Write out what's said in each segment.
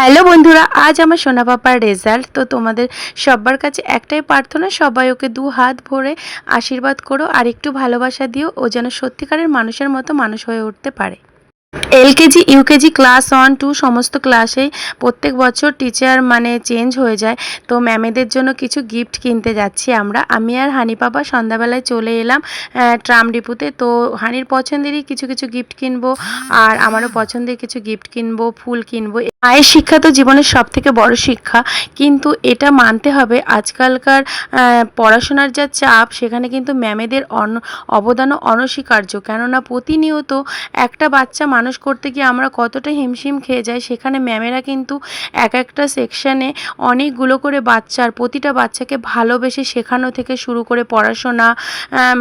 Hello বন্ধুরা, আজ আমার সোনা পাপার রেজাল্ট তো তোমাদের সবার কাছে একটাই প্রার্থনা, সবাই ওকে দু হাত ভরে আশীর্বাদ করো আর একটু ভালোবাসা দিও, ও যেন সত্যিকারের মানুষের মতো মানুষ হয়ে উঠতে পারে। LKG, UKG class one, two সমস্ত ক্লাসেই প্রত্যেক বছর টিচার মানে চেঞ্জ হয়ে যায়। তো ম্যামেদের জন্য কিছু গিফট কিনতে যাচ্ছি আমরা। আমি আর হানি পাপা সন্ধ্যাবেলায় চলে এলাম ট্রাম ডিপুতে। তো হানির পছন্দেরই কিছু কিছু গিফট কিনবো আর আমারও পছন্দের কিছু গিফট কিনবো, ফুল কিনবো। মায়ের শিক্ষা তো জীবনের সব থেকে বড় শিক্ষা। কিন্তু এটা মানতে হবে আজকালকার পড়াশোনার যা চাপ, সেখানে কিন্তু ম্যামেদের অন, অবদানও অনস্বীকার্য। কেননা প্রতিনিয়ত একটা বাচ্চা মানুষ করতে গিয়ে আমরা কতটা হিমশিম খেয়ে যাই, সেখানে ম্যামেরা কিন্তু এক একটা সেকশানে অনেকগুলো করে বাচ্চার, প্রতিটা বাচ্চাকে ভালোবেসে শেখানো থেকে শুরু করে পড়াশোনা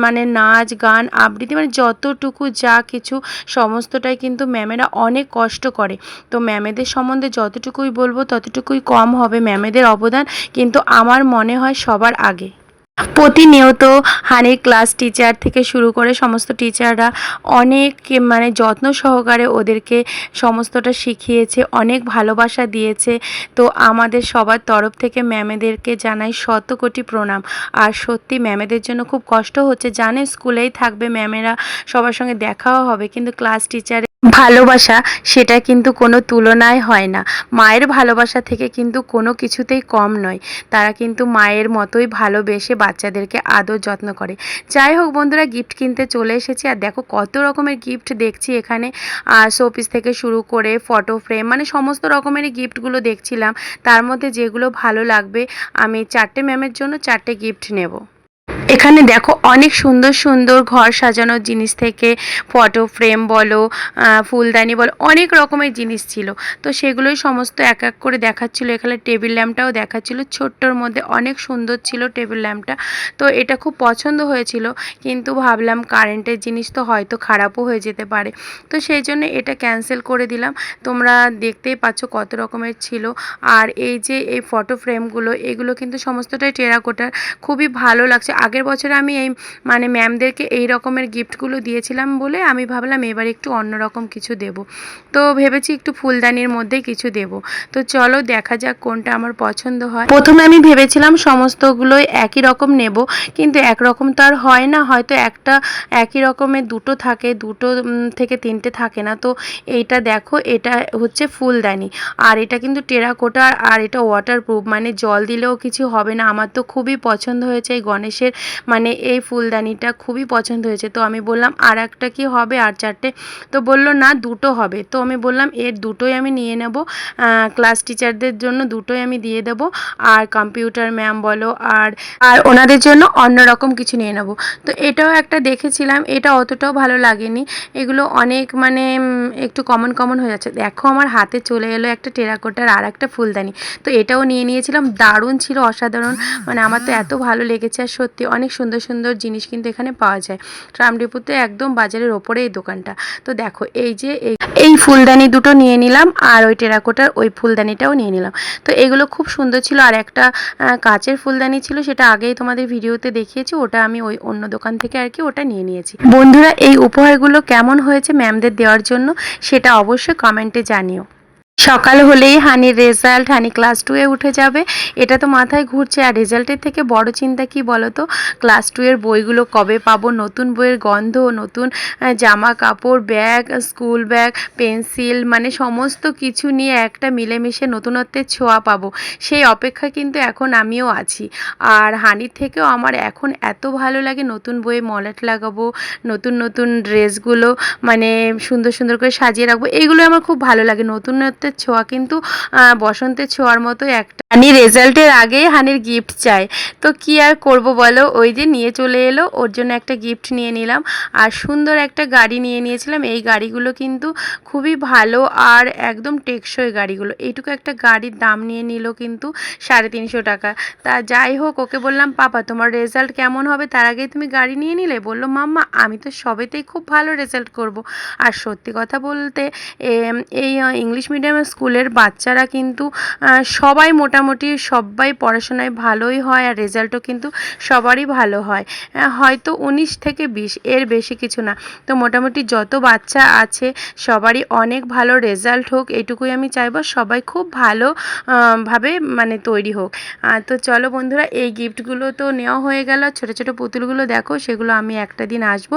মানে নাচ, গান, আবৃত্তি মানে যতটুকু যা কিছু, সমস্তটাই কিন্তু ম্যামেরা অনেক কষ্ট করে। তো ম্যামেদের সম্বন্ধে যতটুকুই বলব, ততটুকুই কম হবে ম্যামেদের অবদান, কিন্তু আমার মনে হয় সবার আগে। প্রতিনিয়ত হানির ক্লাস টিচার থেকে শুরু করে সমস্ত টিচাররা অনেক মানে যত্ন সহকারে ওদেরকে সমস্তটা শিখিয়েছে, অনেক ভালোবাসা দিয়েছে। তো আমাদের সবার তরফ থেকে ম্যামেদেরকে জানাই শত কোটি প্রণাম। আর সত্যি ম্যামেদের জন্য খুব কষ্ট হচ্ছে। জানে স্কুলেই থাকবে ম্যামেরা, সবার সঙ্গে দেখাও হবে, কিন্তু ক্লাস টিচারে ভালোবাসা, সেটা কিন্তু কোনো তুলনায় হয় না। মায়ের ভালোবাসা থেকে কিন্তু কোনো কিছুতেই কম নয়। তারা কিন্তু মায়ের মতোই ভালোবেসে বাচ্চাদেরকে আদর যত্ন করে। যাই হোক বন্ধুরা গিফট কিনতে চলে এসেছি। আর দেখো কত রকমের গিফট দেখছি এখানে। শোপিস থেকে শুরু করে ফটো ফ্রেম মানে সমস্ত রকমের গিফটগুলো দেখছিলাম। তার মধ্যে যেগুলো ভালো লাগবে, আমি চারটে ম্যামের জন্য চারটে গিফট নেব। এখানে দেখো অনেক সুন্দর সুন্দর ঘর সাজানোর জিনিস থেকে ফটো ফ্রেম বলো ফুলদানি বলো, অনেক রকমের জিনিস ছিল। তো সেগুলোই সমস্ত এক এক করে দেখাচ্ছিল। এখানে টেবিল ল্যাম্পটাও দেখাচ্ছিল। ছোট্টর মধ্যে অনেক সুন্দর ছিল টেবিল ল্যাম্পটা। তো এটা খুব পছন্দ হয়েছিল। কিন্তু ভাবলাম কারেন্টের জিনিস তো হয়তো খারাপও হয়ে যেতে পারে। তো সেই জন্য এটা ক্যান্সেল করে দিলাম। তোমরা দেখতেই পাচ্ছ কত রকমের ছিল। আর এই যে এই ফটো ফ্রেমগুলো, এগুলো কিন্তু সমস্তটাই টেরাকোটার। খুবই ভালো লাগছে। আগের বছর আমি এই মানে ম্যামদেরকে এই রকমের গিফটগুলো দিয়েছিলাম বলে আমি ভাবলাম এবার একটু অন্যরকম কিছু দেব। তো ভেবেছি একটু ফুলদানির মধ্যে কিছু দেব। তো চলো দেখা যাক কোনটা আমার পছন্দ হয়। প্রথমে আমি ভেবেছিলাম সমস্তগুলোই একই রকম নেব, কিন্তু একরকম তো আর হয় না। হয়তো একটা একই রকমের দুটো থাকে, দুটো থেকে তিনটে থাকে না। তো এইটা দেখো, এটা হচ্ছে ফুলদানি। আর এটা কিন্তু টেরাকোটা, আর এটা ওয়াটারপ্রুফ মানে জল দিলেও কিছু হবে না। আমার তো খুবই পছন্দ হয়েছে এই গণেশের মানে এই ফুলদানিটা খুবই পছন্দ হয়েছে। তো আমি বললাম আর একটা কি হবে? আর চারটে? তো বলল, না, দুটো হবে। তো আমি বললাম, এর দুটোই আমি নিয়ে নেব। ক্লাস টিচারদের জন্য দুটোই আমি দিয়ে দেব। আর কম্পিউটার ম্যাম বলো, আর আর ওনাদের জন্য অন্য রকম কিছু নিয়ে নেব। তো এটাও একটা দেখেছিলাম, এটা অতটাও ভালো লাগেনি। এগুলো অনেক মানে একটু কমন কমন হয়ে যাচ্ছে। দেখো, আমার হাতে চলে এলো একটা টেরাকোটার আর একটা ফুলদানি। তো এটাও নিয়ে নিয়েছিলাম। দারুণ ছিল, অসাধারণ। মানে আমার তো এত ভালো লেগেছে, আর সত্যি অনেক সুন্দর সুন্দর জিনিস কিন্তু এখানে পাওয়া যায়। ট্রামডিপুতে একদম বাজারের ওপরে এই দোকানটা। তো দেখো, এই যে এই ফুলদানি দুটো নিয়ে নিলাম আর ওই টেরাকোটার ওই ফুলদানিটাও নিয়ে নিলাম। তো এগুলো খুব সুন্দর ছিল আর একটা কাচের ফুলদানি ছিল সেটা আগেই তোমাদের ভিডিওতে দেখিয়েছি, ওটা আমি ওই অন্য দোকান থেকে আর কি ওটা নিয়ে নিয়েছি। বন্ধুরা, এই উপহারগুলো কেমন হয়েছে ম্যামদের দেওয়ার জন্য সেটা অবশ্যই কমেন্টে জানিও। সকাল হলেই হানির রেজাল্ট হানি ক্লাস টুয়ে উঠে যাবে। এটা তো মাথায় ঘুরছে। আর রেজাল্টের থেকে বড় চিন্তা কি বলো তো ক্লাস টুয়ের বইগুলো কবে পাবো? নতুন বইয়ের গন্ধ, নতুন জামা কাপড় ব্যাগ স্কুল ব্যাগ পেন্সিল মানে সমস্ত কিছু নিয়ে একটা মিলেমিশে নতুনত্বের ছোঁয়া পাবো। সেই অপেক্ষা কিন্তু এখন আমিও আছি। আর হানির থেকেও আমার এখন এত ভালো লাগে নতুন বইয়ে মলাট লাগাবো, নতুন নতুন ড্রেসগুলো মানে সুন্দর সুন্দর করে সাজিয়ে রাখব। এইগুলো আমার খুব ভালো লাগে। নতুনত্বের ছোঁয়া কিন্তু বসন্তের ছোঁয়ার মতো একটা হানি রেজাল্টের আগেই হানির গিফট চাই। তো কি আর করব বলো? ওই যে নিয়ে চলে এলো, ওর জন্য একটা গিফট নিয়ে নিলাম। আর সুন্দর একটা গাড়ি নিয়ে নিয়েছিলাম। এই গাড়িগুলো কিন্তু খুবই ভালো আর একদম টেকসই গাড়িগুলো। এইটুকু একটা গাড়ির দাম নিয়ে নিল কিন্তু সাড়ে তিনশো টাকা। তা যাই হোক, ওকে বললাম, পাপা, তোমার রেজাল্ট কেমন হবে? তার আগেই তুমি গাড়ি নিয়ে নিলে? বলল, মাম্মা, আমি তো সবেতেই খুব ভালো রেজাল্ট করব। আর সত্যি কথা বলতে এই ইংলিশ মিডিয়াম স্কুলের বাচ্চারা কিন্তু সবাই মোটামুটি মোটামুটি সবাই পড়াশোনায় ভালোই হয় আর রেজাল্টও কিন্তু সবারই ভালো হয়। হয়তো উনিশ থেকে বিশ এর বেশি কিছু না। তো মোটামুটি যত বাচ্চা আছে, সবারই অনেক ভালো রেজাল্ট হোক, এটুকুই আমি চাইব সবাই খুব ভালো ভাবে মানে তৈরি হোক। তো চলো বন্ধুরা, এই গিফটগুলো তো নেওয়া হয়ে গেল। ছোটো ছোটো পুতুলগুলো দেখো, সেগুলো আমি একটা দিন আসব,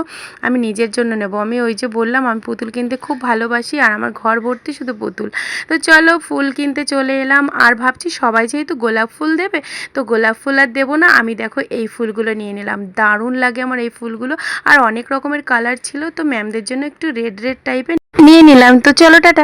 আমি নিজের জন্য নেব। আমি ওই যে বললাম, আমি পুতুল কিনতে খুব ভালোবাসি, আর আমার ঘর ভর্তি শুধু পুতুল। তো চলো ফুল কিনতে চলে এলাম, আর ভাবছি সবাই যেহেতু গোলাপ ফুল দেবে, তো গোলাপ ফুল আর দেবো না। আমি দেখো এই ফুলগুলো নিয়ে নিলাম। দারুণ লাগে আমার এই ফুলগুলো। আর অনেক রকমের কালার ছিল, তো ম্যামদের জন্য একটু রেড রেড টাইপের নিয়ে নিলাম। তো চলো, টাটা।